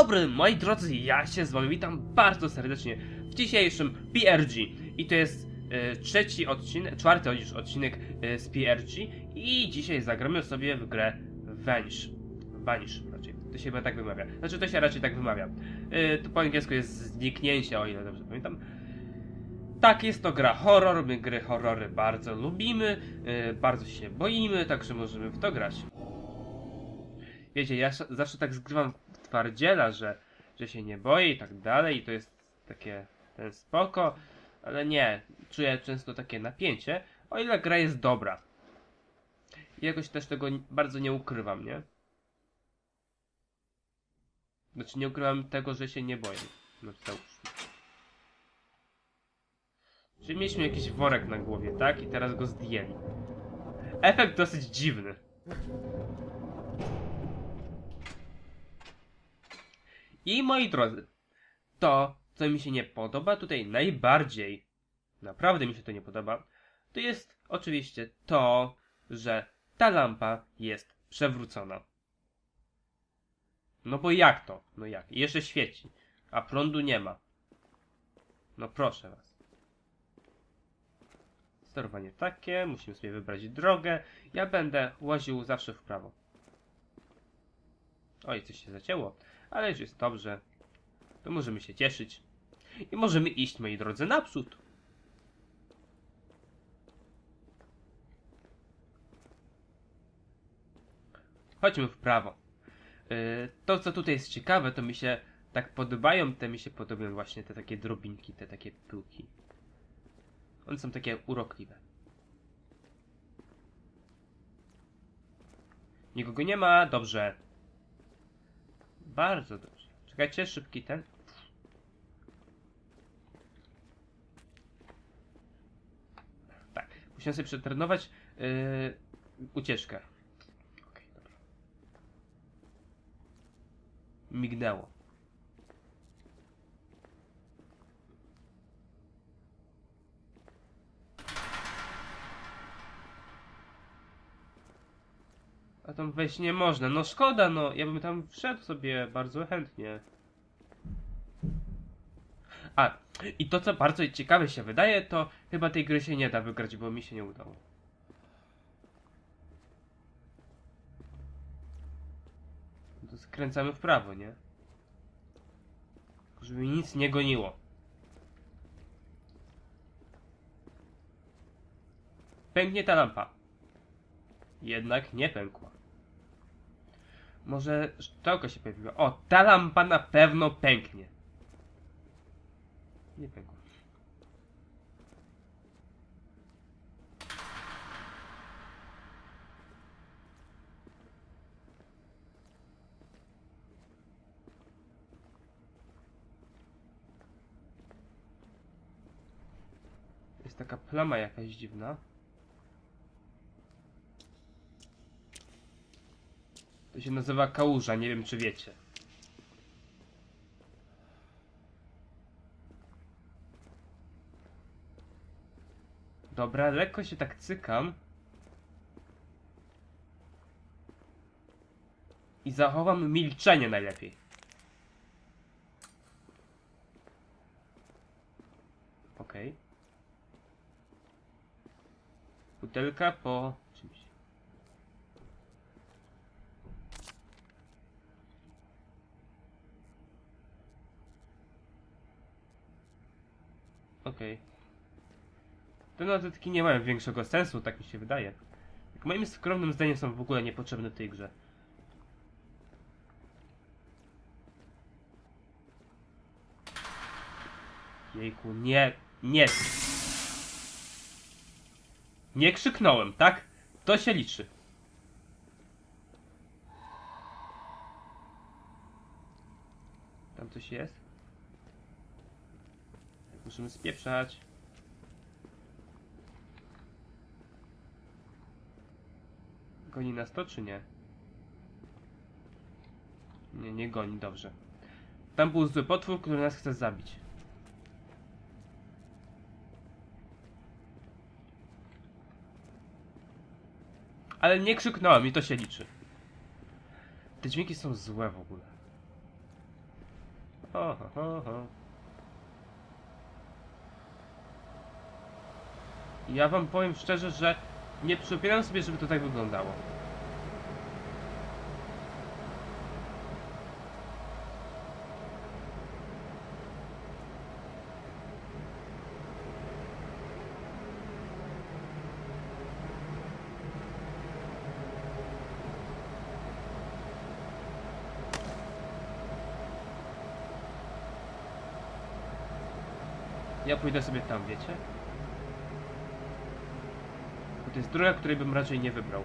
Dobry moi drodzy, ja się z wami witam bardzo serdecznie w dzisiejszym PRG i to jest e, trzeci odcinek, czwarty już odcinek e, z PRG i dzisiaj zagramy sobie w grę Vanish. Vanish raczej, to się chyba tak wymawia, znaczy to się raczej tak wymawia. E, to po angielsku jest zniknięcie, o ile dobrze pamiętam. Tak, jest to gra horror, my gry horrory bardzo lubimy, e, bardzo się boimy, także możemy w to grać. Wiecie, ja sz- zawsze tak zgrywam twardziela, że, że się nie boję i tak dalej, i to jest takie ten spoko, ale nie, czuję często takie napięcie, o ile gra jest dobra. I jakoś też tego bardzo nie ukrywam, nie? Znaczy nie ukrywam tego, że się nie boję. No załóżmy. Czyli mieliśmy jakiś worek na głowie, tak? I teraz go zdjęli. Efekt dosyć dziwny. I moi drodzy, to, co mi się nie podoba tutaj najbardziej, naprawdę mi się to nie podoba, to jest oczywiście to, że ta lampa jest przewrócona. No bo jak to? No jak? Jeszcze świeci, a prądu nie ma. No proszę was. Sterowanie takie, musimy sobie wybrać drogę. Ja będę łaził zawsze w prawo. Oj, coś się zacięło, ale już jest dobrze. To możemy się cieszyć. I możemy iść, moi drodzy, naprzód. Chodźmy w prawo. Yy, to, co tutaj jest ciekawe, to mi się tak podobają, te mi się podobają właśnie te takie drobinki, te takie pyłki. One są takie urokliwe. Nikogo nie ma, dobrze. Bardzo dobrze. Czekajcie, szybki ten. Tak, musiałem sobie przetrenować yy, ucieczkę. Mignęło. A tam wejść nie można. No szkoda, no. Ja bym tam wszedł sobie bardzo chętnie. A, i to co bardzo ciekawe się wydaje, to chyba tej gry się nie da wygrać, bo mi się nie udało. To skręcamy w prawo, nie? Żeby nic nie goniło. Pęknie ta lampa. Jednak nie pękła. Może szczałka się pojawiła. O, ta lampa na pewno pęknie. Nie. Jest taka plama jakaś dziwna. To się nazywa kałuża, nie wiem czy wiecie. Dobra, lekko się tak cykam. I zachowam milczenie najlepiej. Okej. Butelka po Okej. Te notatki nie mają większego sensu, tak mi się wydaje. Jak moim skromnym zdaniem są w ogóle niepotrzebne tej grze. Jejku, nie, nie. Nie krzyknąłem, tak? To się liczy. Tam coś jest? Musimy spieprzać. Goni nas to, czy nie? Nie, nie goni, dobrze. Tam był zły potwór, który nas chce zabić. Ale nie krzyknąłem i to się liczy. Te dźwięki są złe w ogóle. ho, ho, ho, ho. Ja wam powiem szczerze, że nie przypominam sobie, żeby to tak wyglądało. Ja pójdę sobie tam, wiecie? Jest droga, której bym raczej nie wybrał.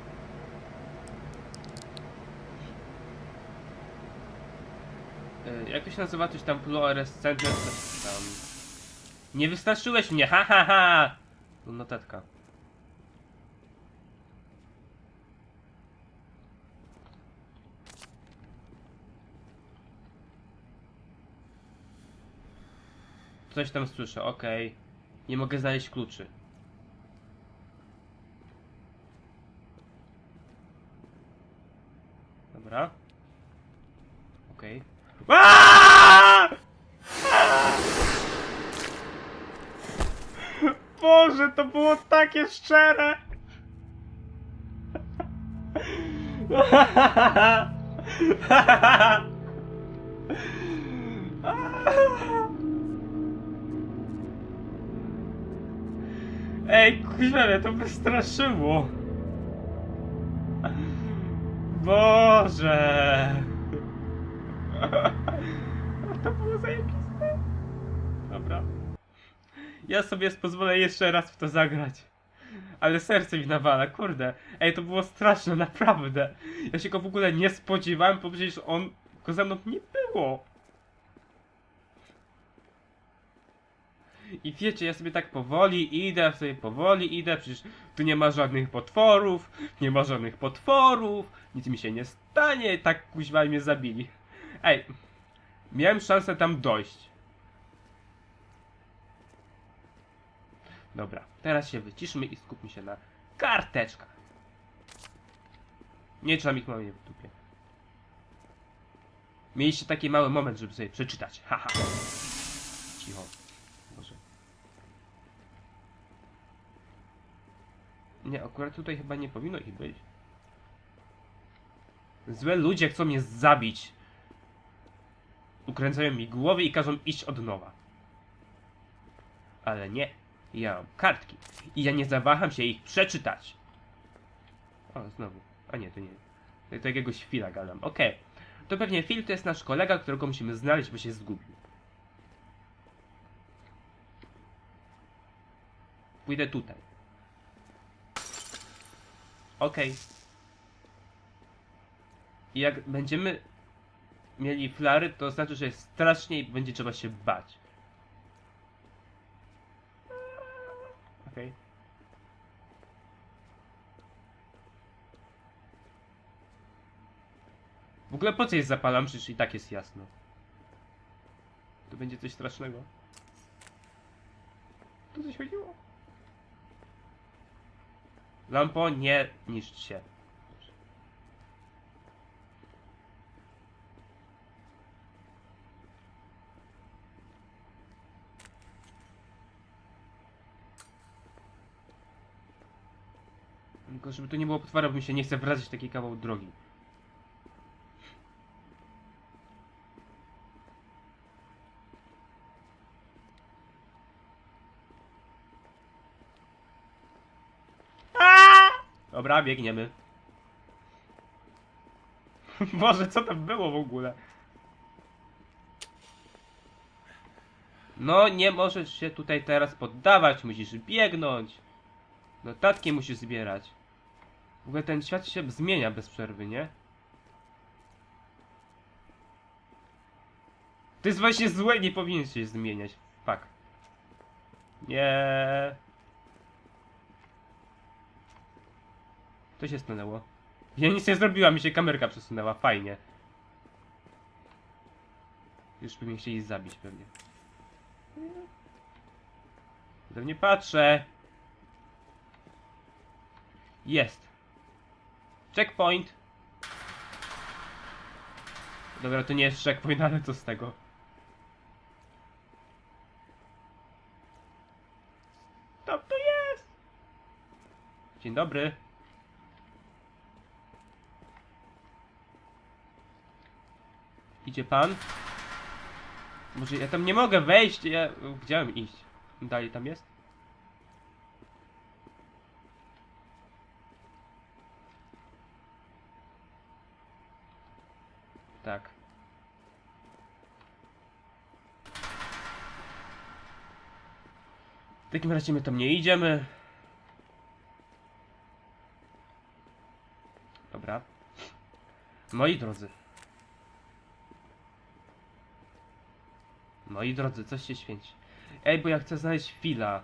E, Jak to się nazywa? Coś tam fluorescentne, coś tam... Nie wystraszyłeś mnie, ha ha ha! No, Notatka. Coś tam słyszę, okej. Nie mogę znaleźć kluczy. Dobra. Okej. Aaaa! Boże, to było takie szczere! Ej, wystraszyło. Boże. To było zajebiste. Dobra. Ja sobie pozwolę jeszcze raz w to zagrać. Ale serce mi nawala, kurde. Ej, to było straszne, naprawdę. Ja się go w ogóle nie spodziewałem, bo przecież on go ze mną nie było. I wiecie, ja sobie tak powoli idę, sobie powoli idę, przecież tu nie ma żadnych potworów, nie ma żadnych potworów, nic mi się nie stanie, tak kuźwa mnie zabili. Ej, miałem szansę tam dojść. Dobra, teraz się wyciszmy i skupmy się na karteczkach. Nie trzeba ich mamy w dupie. Mieliście taki mały moment, żeby sobie przeczytać. Haha. Cicho. Może. Nie, akurat tutaj chyba nie powinno ich być. Złe ludzie chcą mnie zabić. Ukręcają mi głowy i każą iść od nowa. Ale nie. Ja mam kartki. I ja nie zawaham się ich przeczytać. O, znowu. A nie, to nie. To, to jakiegoś chwila gadam. Okej. To pewnie Phil to jest nasz kolega, którego musimy znaleźć, bo się zgubił. Pójdę tutaj. Okej. I jak będziemy mieli flary, to znaczy, że jest strasznie będzie trzeba się bać. Okej. W ogóle po co jest zapalam, przecież i tak jest jasno. To będzie coś strasznego. Tu coś chodziło? Lampo, nie niszcz się. Tylko żeby to nie było potwora, bo mi się nie chce wracać taki kawał drogi. Aaaa! Dobra, biegniemy. Boże, co to było w ogóle? No, nie możesz się tutaj teraz poddawać, musisz biegnąć. Notatki musisz zbierać. W ogóle ten świat się zmienia bez przerwy, nie? To jest właśnie złe, nie powinien się zmieniać. Fuck. Nie. To się stanęło. Ja nic nie zrobiła, mi się kamerka przesunęła, fajnie. Już by mnie chcieli zabić pewnie. Do mnie patrzę. Jest. Checkpoint. Dobra, to nie jest checkpoint, ale co z tego? To tu jest! Dzień dobry. Idzie pan? Może ja tam nie mogę wejść, ja... Gdzie mam iść? Dalej tam jest? Tak. W takim razie my tam nie idziemy. Dobra. Moi drodzy. Moi drodzy, coś się święci. Ej, bo ja chcę znaleźć fila.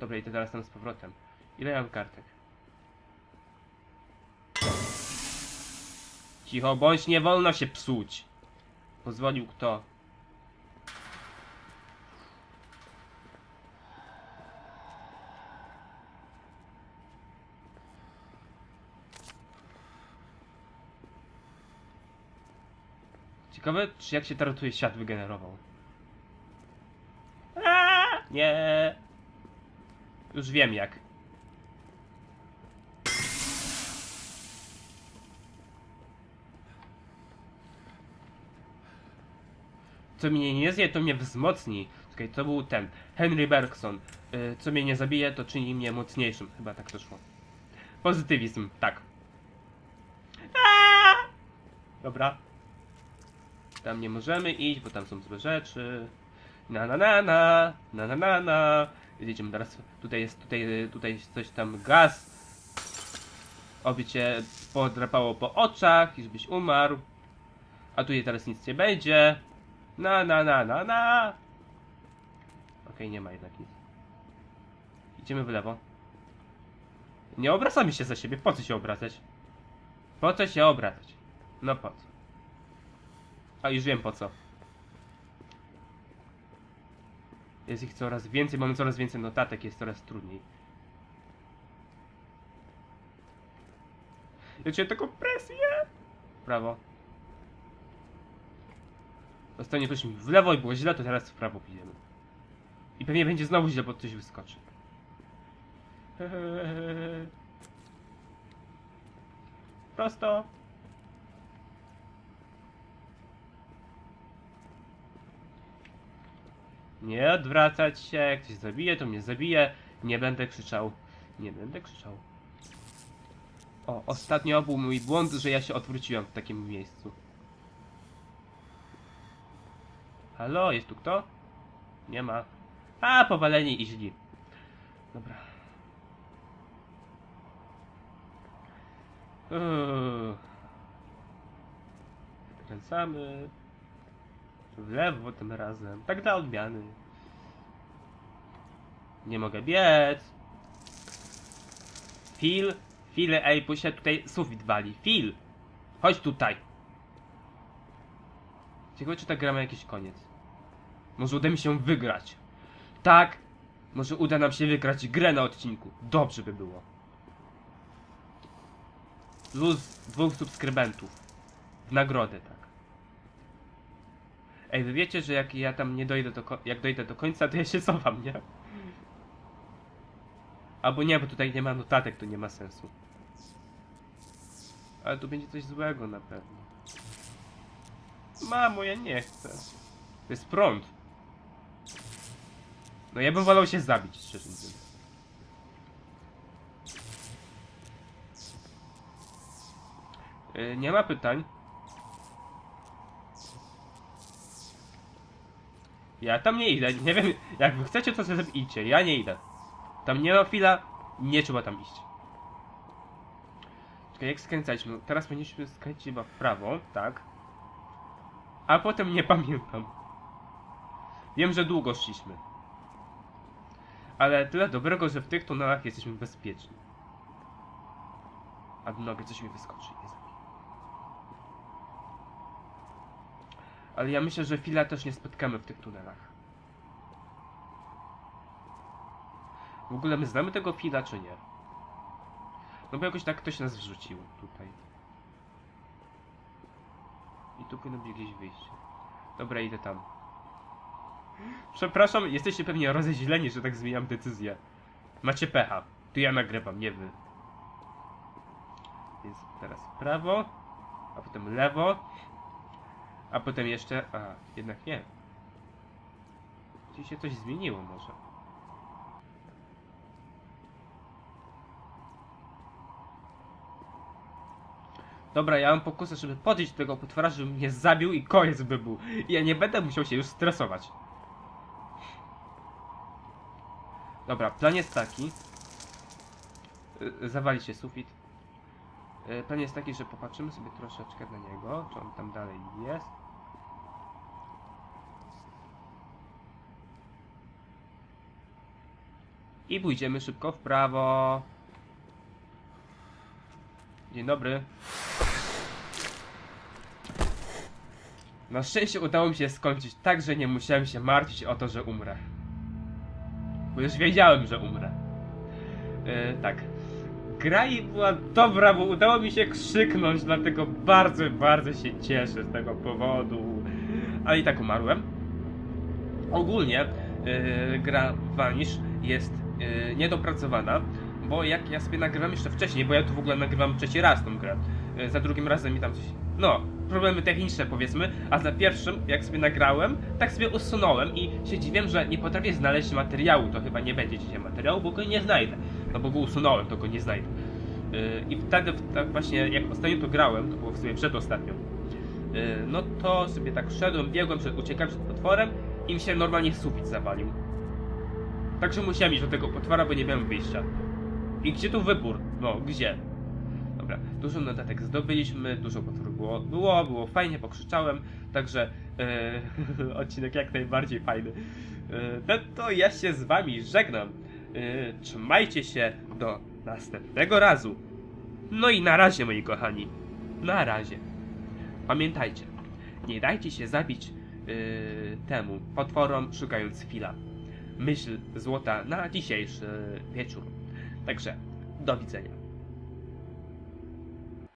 Dobra, idę teraz tam z powrotem. Ile ja mam kartek? Cicho, bądź nie wolno się psuć. Pozwolił kto? Ciekawe, czy jak się tutaj świat wygenerował. Aaa, nie. Już wiem jak. Co mnie nie zje, to mnie wzmocni. Czekaj, to był ten. Henry Bergson. Y, co mnie nie zabije, to czyni mnie mocniejszym. Chyba tak to szło. Pozytywizm, tak. Aaa! Dobra. Tam nie możemy iść, bo tam są złe rzeczy. Na na na na, na na na na. Idziemy teraz, tutaj jest, tutaj, tutaj coś tam gaz. Oby cię podrapało po oczach i żebyś umarł. A tutaj teraz nic nie będzie. Na na na na na. Okej, nie ma jednak nic. Idziemy w lewo. Nie obracamy się za siebie, po co się obracać? Po co się obracać? No po co? A już wiem po co. Jest ich coraz więcej, mamy coraz więcej notatek, jest coraz trudniej. Ja czuję taką presję! Prawo. Ostatnio mi w lewo i było źle, to teraz w prawo pójdziemy. I pewnie będzie znowu źle, bo coś wyskoczy. Prosto. Nie odwracać się, jak ktoś zabije, to mnie zabije. Nie będę krzyczał. Nie będę krzyczał. O, ostatnio był mój błąd, że ja się odwróciłem w takim miejscu. Halo, jest tu kto? Nie ma. A, powaleni i źli. Dobra. Uuu. W lewo tym razem. Tak dla odmiany. Nie mogę biec. Phil. Phil, ej, się tutaj sufit wali. Phil! Chodź tutaj. Ciekawe, czy ta gra ma jakiś koniec. Może uda mi się wygrać. Tak. Może uda nam się wygrać grę na odcinku. Dobrze by było. Luz dwóch subskrybentów. W nagrodę, tak. Ej, wy wiecie, że jak ja tam nie dojdę do jak dojdę do końca, to ja się cofam, nie? Albo nie, bo tutaj nie ma notatek, to nie ma sensu. Ale tu będzie coś złego na pewno. Mamo, ja nie chcę. To jest prąd. No ja bym wolał się zabić, szczerze mówiąc. Yy, nie ma pytań. Ja tam nie idę, nie wiem, jak wy chcecie to sobie idźcie, ja nie idę. Tam nie ma chwila, nie trzeba tam iść. Czekaj, jak skręcać? No, teraz powinniśmy skręcić chyba w prawo, tak. A potem nie pamiętam. Wiem, że długo szliśmy. Ale tyle dobrego, że w tych tunelach jesteśmy bezpieczni. A w nogę coś mi wyskoczy, nie Ale ja myślę, że chwila też nie spotkamy w tych tunelach. W ogóle my znamy tego Fila, czy nie? No bo jakoś tak ktoś nas wrzucił tutaj. I tu powinno być jakieś wyjście. Dobra, idę tam. Przepraszam, jesteście pewnie rozeźleni, że tak zmieniam decyzję. Macie pecha. Tu ja nagrywam, nie wy. Więc teraz prawo, a potem lewo, a potem jeszcze... A, jednak nie. Gdzieś się coś zmieniło może. Dobra, ja mam pokusę, żeby podejść do tego potwora, żeby mnie zabił i koniec by był. I ja nie będę musiał się już stresować. Dobra, plan jest taki. Y, Zawali się sufit. Y, Plan jest taki, że popatrzymy sobie troszeczkę na niego, czy on tam dalej jest. I pójdziemy szybko w prawo. Dzień dobry. Na szczęście udało mi się skończyć tak, że nie musiałem się martwić o to, że umrę. Bo już wiedziałem, że umrę. Yy, tak. Gra i była dobra, bo udało mi się krzyknąć, dlatego bardzo, bardzo się cieszę z tego powodu. Ale i tak umarłem. Ogólnie yy, gra Vanish jest niedopracowana, bo jak ja sobie nagrywam jeszcze wcześniej, bo ja tu w ogóle nagrywam trzeci raz tą grę, yy, za drugim razem mi tam coś, no, problemy techniczne powiedzmy, a za pierwszym, jak sobie nagrałem, tak sobie usunąłem i się dziwię, że nie potrafię znaleźć materiału, to chyba nie będzie dzisiaj materiału, bo go nie znajdę, no bo go usunąłem, to go nie znajdę. Yy, I wtedy, tak właśnie, jak ostatnio to grałem, to było w sumie przedostatnią, yy, no to sobie tak szedłem, biegłem, uciekałem przed potworem i mi się normalnie sufit zawalił. Także musiałem iść do tego potwora, bo nie miałem wyjścia. I gdzie tu wybór? No, gdzie? Dobra, dużo notatek zdobyliśmy, dużo potworów było, było, było fajnie, pokrzyczałem, także e, odcinek jak najbardziej fajny. No to ja się z wami żegnam. E, trzymajcie się do następnego razu. No i na razie, moi kochani. Na razie. Pamiętajcie, nie dajcie się zabić yy, temu potworom szukając chwila. Myśl złota na dzisiejszy wieczór. Także do widzenia.